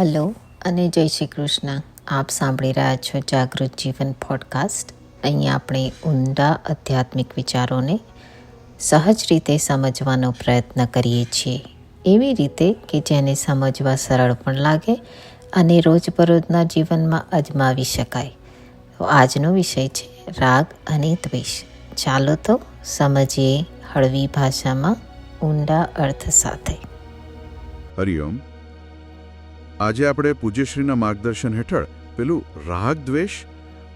Hello અને જય શ્રી કૃષ્ણ. આપ સાંભળી રહ્યા છો જાગૃત જીવન પોડકાસ્ટ અહીંયા આપણે ઊંડા આધ્યાત્મિક વિચારોને સહજ રીતે સમજવાનો પ્રયત્ન કરીએ છીએ. એવી રીતે કે જેને સમજવા સરળ પણ લાગે અને રોજબરોજના જીવનમાં અજમાવી શકાય. તો આજનો વિષય છે રાગ અને દ્વેષ. ચાલો તો સમજીએ હળવી ભાષામાં ઊંડા અર્થ સાથે. હરિઓમ આજે આપણે પૂજ્યશ્રીના માર્ગદર્શન હેઠળ પેલું રાગ દ્વેષ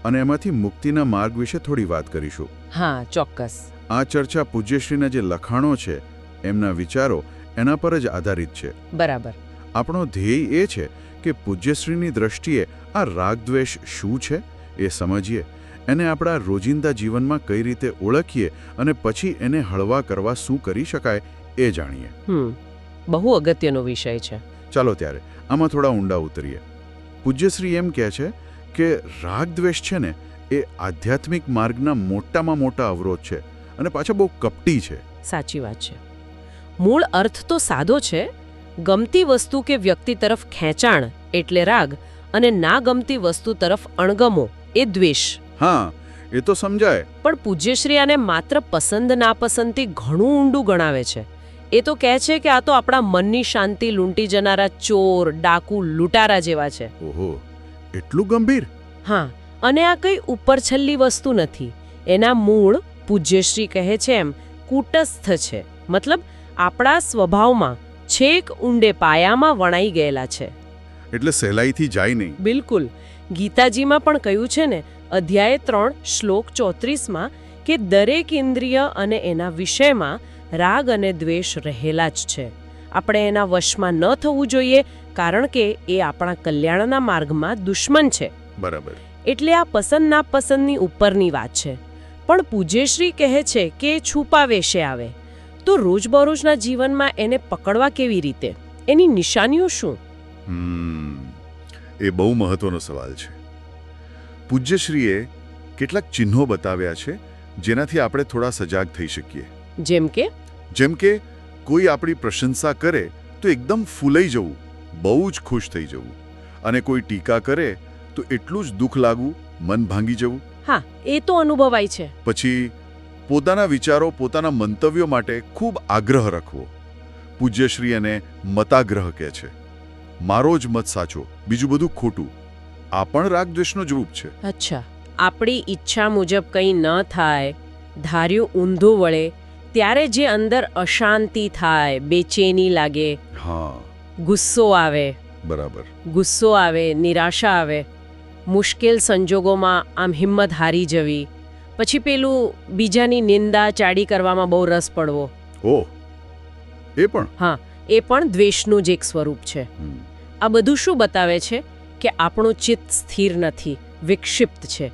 અને એમાંથી મુક્તિના માર્ગ વિશે થોડી વાત કરીશું. હા ચોક્કસ. આ ચર્ચા પૂજ્યશ્રીના જે લખાણો છે એમના વિચારો એના પર જ આધારિત છે. બરાબર. આપણો ધ્યેય એ છે કે પૂજ્યશ્રીની દ્રષ્ટિએ આ રાગ દ્વેષ શું છે એ સમજીએ એને આપણા રોજિંદા જીવનમાં કઈ રીતે ઓળખીએ અને પછી એને હળવા કરવા શું કરી શકાય એ જાણીએ. હમ બહુ અગત્યનો વિષય છે. ચાલો ત્યારે આમાં થોડા ઊંડા ઉતરીએ. પૂજ્યશ્રી એમ કહે છે કે રાગ દ્વેષ છે ને એ આધ્યાત્મિક માર્ગના મોટામાં મોટા અવરોધ છે અને પાછા બહુ કપટી છે. સાચી વાત છે. મૂળ અર્થ તો સાદો છે ગમતી વસ્તુ કે વ્યક્તિ તરફ ખેંચાણ એટલે રાગ અને ના ગમતી વસ્તુ તરફ અણગમો એ દ્વેષ. હા એ તો સમજાય. પણ પૂજ્યશ્રી આને માત્ર પસંદ નાપસંદથી ઘણું ઊંડું ગણાવે છે. એ તો કહે છે કે આ તો આપણા મનની શાંતિ લૂંટી જનારા ચોર ડાકુ લૂંટારા જેવા છે. ઓહો એટલું ગંભીર? હા અને આ કઈ ઉપરછલ્લી વસ્તુ નથી. એના મૂળ પૂજ્યશ્રી કહે છે એમ કૂટસ્થ છે. મતલબ આપણા સ્વભાવમાં છેક ઊંડે પાયામાં વણાઈ ગયેલા છે. એટલે સહેલાઈથી જાય નહીં. બિલકુલ. ગીતાજીમાં પણ કહ્યું છે ને અધ્યાય ત્રણ શ્લોક ચોત્રીસમાં કે દરેક ઇન્દ્રિય અને એના વિષયમાં રાગ અને દ્વેષ રહેલા જ છે. આપણે એના વશમાં ન થવું જોઈએ કારણ કે એ આપણા કલ્યાણના માર્ગમાં દુશ્મન છે. બરાબર. એટલે આ પસંદ નાપસંદની ઉપરની વાત છે. પણ પૂજ્યશ્રી કહે છે કે એ છુપા આવે. તો રોજબરોજના જીવનમાં એને પકડવા કેવી રીતે? એની નિશાનીઓ શું? એ બહુ મહત્વનો સવાલ છે. પૂજ્યશ્રીએ કેટલાક ચિહ્નો બતાવ્યા છે જેનાથી આપણે થોડા સજાગ થઈ શકીએ. જેમ કે? જેમ કે કોઈ આપણી પ્રશંસા કરે તો એકદમ ફૂલાઈ જવું બહુ જ ખુશ થઈ જવું. અને કોઈ ટીકા કરે તો એટલું જ દુઃખ લાગવું મન ભાંગી જવું. હા એ તો અનુભવાય છે. પછી પોતાના વિચારો પોતાના મંતવ્યો માટે ખૂબ આગ્રહ રાખવો. પૂજ્યશ્રી એને મતાગ્રહ કહે છે. મારો જ મત સાચો બીજું બધું ખોટું. આ પણ રાગદ્વેષનો જ રૂપ છે. અચ્છા આપણી ઈચ્છા મુજબ કંઈ ન થાય ધાર્યું ઊંધું વળે ત્યારે જે અંદર અશાંતિ થાય બેચેની લાગે હા. ગુસ્સો આવે બરાબર. ગુસ્સો આવે નિરાશા આવે મુશ્કેલ સંજોગોમાં આમ હિંમત હારી જવી પછી પેલું બીજાની નિંદા ચાડી કરવામાં બહુ રસ પડવો. ઓ એ પણ? હા એ પણ દ્વેષનું જ એક સ્વરૂપ છે. આ બધું શું બતાવે છે? કે આપણું ચિત્ત સ્થિર નથી. વિક્ષિપ્ત છે.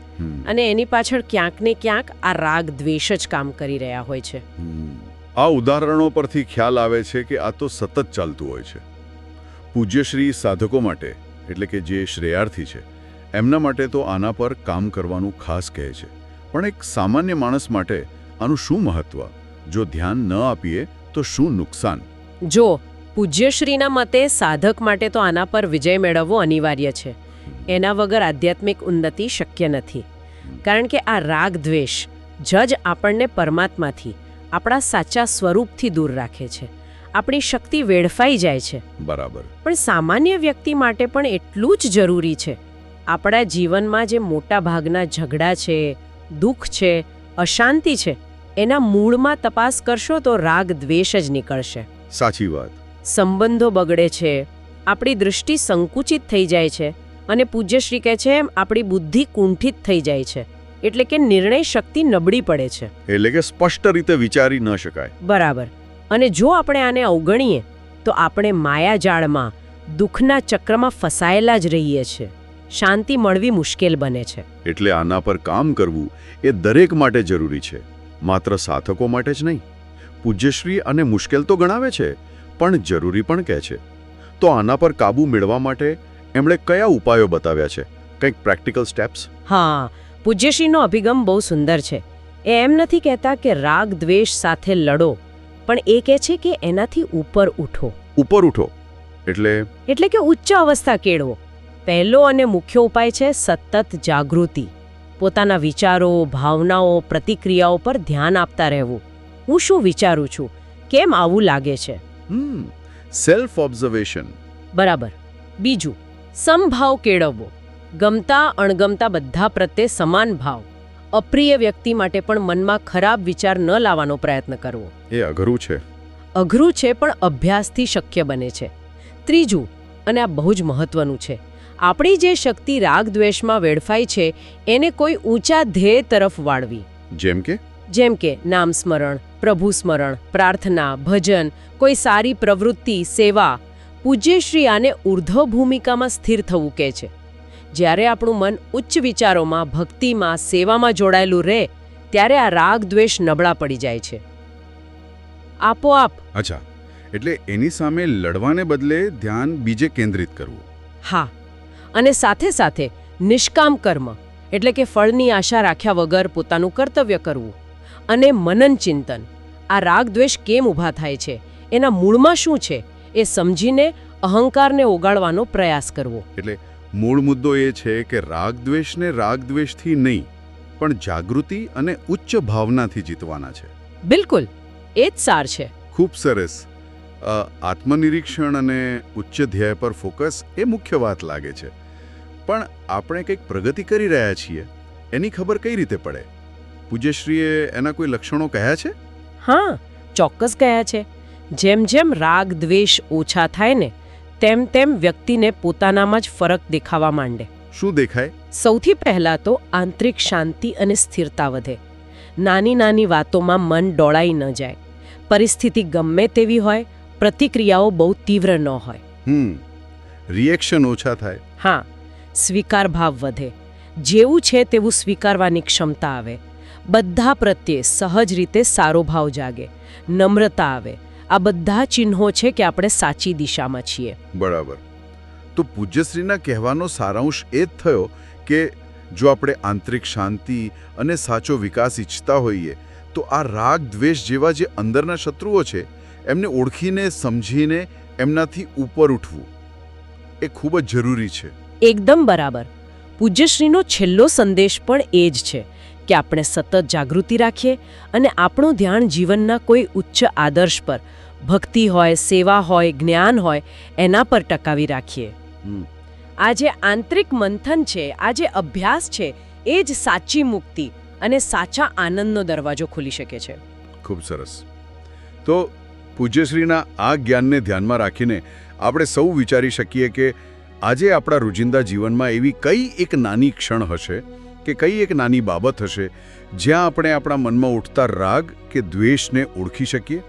અને એની પાછળ ક્યાંક ને ક્યાંક આ રાગ દ્વેષ જ કામ કરી રહ્યા હોય છે. આ ઉદાહરણો પરથી ખ્યાલ આવે છે કે આ તો સતત ચાલતું હોય છે. પૂજ્યશ્રી સાધકો માટે એટલે કે જે શ્રેયાર્થી છે એમના માટે તો આના પર કામ કરવાનું ખાસ કહે છે. પણ એક સામાન્ય માણસ માટે આનું શું મહત્વ? જો ધ્યાન ન આપીએ તો શું નુકસાન? જો પૂજ્યશ્રીના મતે સાધક માટે તો આના પર વિજય મેળવવો અનિવાર્ય છે. એના વગર આધ્યાત્મિક ઉન્નતિ શક્ય નથી. કારણ કે આ રાગ દ્વેષ જજ આપણને પરમાત્માથી આપણા સાચા સ્વરૂપથી દૂર રાખે છે. આપણી શક્તિ વેડફાઈ જાય છે. બરાબર. પણ સામાન્ય વ્યક્તિ માટે પણ એટલું જ જરૂરી છે. આપણા જીવનમાં જે મોટા ભાગના ઝઘડા છે દુઃખ છે અશાંતિ છે એના મૂળમાં તપાસ કરશો તો રાગ દ્વેષ જ નીકળશે. સાચી વાત. સંબંધો બગડે છે આપણી દૃષ્ટિ સંકુચિત થઈ જાય છે અને પૂજ્યશ્રી કહે છે એમ આપણી બુદ્ધિ કુંઠિત થઈ જાય છે એટલે કે નિર્ણય શક્તિ નબળી પડે છે. એટલે કે સ્પષ્ટ રીતે વિચારી ન શકાય. બરાબર. અને જો આપણે આને અવગણીએ તો આપણે માયાજાળમાં દુઃખના ચક્રમાં ફસાયેલા જ રહીએ છીએ. શાંતિ મળવી મુશ્કેલ બને છે. એટલે આના પર કામ કરવું એ દરેક માટે જરૂરી છે. માત્ર સાધકો માટે જ નહીં. પૂજ્યશ્રી અને મુશ્કેલ તો ગણાવે છે પણ જરૂરી પણ કહે છે. તો આના પર કાબૂ મેળવવા માટે એમણે કયા ઉપાયો બતાવ્યા છે? કંઈક પ્રેક્ટિકલ સ્ટેપ્સ? હા પૂજ્યશ્રીનો અભિગમ બહુ સુંદર છે. એ એમ નથી કહેતા કે રાગ દ્વેષ સાથે લડો પણ એ કહે છે કે એનાથી ઉપર ઉઠો. ઉપર ઉઠો. એટલે? એટલે કે ઉચ્ચ અવસ્થા કેળવો. પહેલો અને મુખ્ય ઉપાય છે સતત જાગૃતિ. પોતાના વિચારો ભાવનાઓ પ્રતિક્રિયાઓ પર ધ્યાન આપતા રહેવું. હું શું વિચારું છું? કેમ આવું લાગે છે? હમ સેલ્ફ ઓબ્ઝર્વેશન બરાબર. બીજું સમભાવ કેળવવો. ગમતા અણગમતા બધા પ્રત્યે સમાન ભાવ. અપ્રિય વ્યક્તિ માટે પણ મનમાં ખરાબ વિચાર ન લાવવાનો પ્રયત્ન કરવો. એ અઘરું છે. અઘરું છે પણ અભ્યાસથી શક્ય બને છે. ત્રીજું અને આ બહુ જ મહત્વનું છે આપણી જે શક્તિ રાગ દ્વેષમાં વેડફાઈ છે એને કોઈ ઊંચા ધ્યેય તરફ વાળવી. જેમ કે? જેમ કે નામ સ્મરણ પ્રભુ સ્મરણ પ્રાર્થના ભજન કોઈ સારી પ્રવૃત્તિ સેવા પૂજ્યશ્રી આને ઉર્ધ્વ ભૂમિકામાં સ્થિર થવું કહે છે. જ્યારે આપણું મન ઉચ્ચ વિચારોમાં ભક્તિમાં સેવામાં જોડાયેલું રહે ત્યારે આ રાગ દ્વેષ નબળા પડી જાય છે. આપોઆપ. અચ્છા. એટલે એની સામે લડવાને બદલે ધ્યાન બીજે કેન્દ્રિત કરવું. હા. અને સાથે સાથે નિષ્કામ કર્મ એટલે કે ફળની આશા રાખ્યા વગર પોતાનું કર્તવ્ય કરવું અને મનન ચિંતન. આ રાગ દ્વેષ કેમ ઊભા થાય છે? એના મૂળમાં શું છે? એ સમજીને અહંકારને ઓગાળવાનો પ્રયાસ કરવો. એટલે મૂળ મુદ્દો એ છે કે રાગ દ્વેષને રાગ દ્વેષથી નહીં પણ જાગૃતિ અને ઉચ્ચ ભાવનાથી જીતવાના છે. બિલકુલ એ જ સાર છે. ખૂબ સરસ. આત્મનિરીક્ષણ અને ઉચ્ચ ધ્યેય પર ફોકસ એ મુખ્ય વાત લાગે છે. પણ આપણે કંઈક પ્રગતિ કરી રહ્યા છીએ એની ખબર કઈ રીતે પડે? પૂજ્યશ્રીએ એના કોઈ લક્ષણો કહ્યા છે? હા ચોક્કસ કયા છે. જેમ જેમ રાગ દ્વેષ ઓછા થાય ને તેમ તેમ વ્યક્તિને પોતાનામાં જ ફરક દેખાવા માંડે. શું દેખાય? સૌથી પહેલા તો આંતરિક શાંતિ અને સ્થિરતા વધે. નાની નાની વાતોમાં મન ડોળાઈ ન જાય. પરિસ્થિતિ ગમે તેવી હોય પ્રતિક્રિયાઓ બહુ તીવ્ર ન હોય. હમ રિએક્શન ઓછા થાય. હા સ્વીકાર ભાવ વધે. જેવું છે તેવું સ્વીકારવાની ક્ષમતા આવે. બધા પ્રત્યે સહજ રીતે સારો ભાવ જાગે. નમ્રતા આવે. આ બધા ચિહ્નો છે કે આપણે સાચી દિશામાં છીએ. બરાબર. તો પૂજ્યશ્રીના કહેવાનો સારાંશ એ જ થયો કે જો આપણે આંતરિક શાંતિ અને સાચો વિકાસ ઈચ્છતા હોઈએ તો આ રાગ દ્વેષ જેવા જે અંદરના શત્રુઓ છે એમને ઓળખીને સમજીને એમનાથી ઉપર ઉઠવું એ ખૂબ જ જરૂરી છે. એકદમ બરાબર. પૂજ્યશ્રીનો છેલ્લો સંદેશ પણ એ જ છે કે આપણે સતત જાગૃતિ રાખીએ અને આપણું ધ્યાન જીવનના કોઈ ઉચ્ચ આદર્શ પર ભક્તિ હોય સેવા હોય જ્ઞાન હોય એના પર ટકાવી રાખીએ. આ જે આંતરિક મંથન છે આ જે અભ્યાસ છે એ જ સાચી મુક્તિ અને સાચા આનંદનો દરવાજો ખોલી શકે છે. ખૂબ સરસ. તો પૂજ્યશ્રીના આ જ્ઞાનને ધ્યાનમાં રાખીને આપણે સૌ વિચારી શકીએ કે આજે આપણા રોજિંદા જીવનમાં એવી કઈ એક નાની ક્ષણ હશે કે કઈ એક નાની બાબત હશે જ્યાં આપણે આપણા મનમાં ઉઠતા રાગ કે દ્વેષને ઓળખી શકીએ?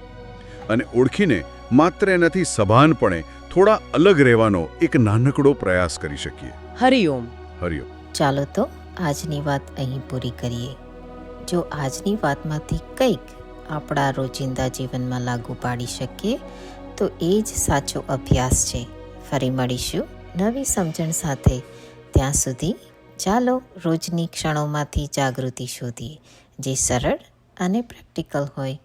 અને ઓળખીને માત્ર એનાથી સભાનપણે થોડા અલગ રહેવાનો એક નાનકડો પ્રયાસ કરી શકીએ. હરિઓમ. હરિઓમ. ચાલો તો આજની વાત અહીં પૂરી કરીએ. જો આજની વાતમાંથી કંઈક આપણા રોજિંદા જીવનમાં લાગુ પાડી શકીએ તો એ જ સાચો અભ્યાસ છે. ફરી મળીશું નવી સમજણ સાથે. ત્યાં સુધી ચાલો રોજની ક્ષણોમાંથી જાગૃતિ શોધીએ જે સરળ અને પ્રેક્ટિકલ હોય.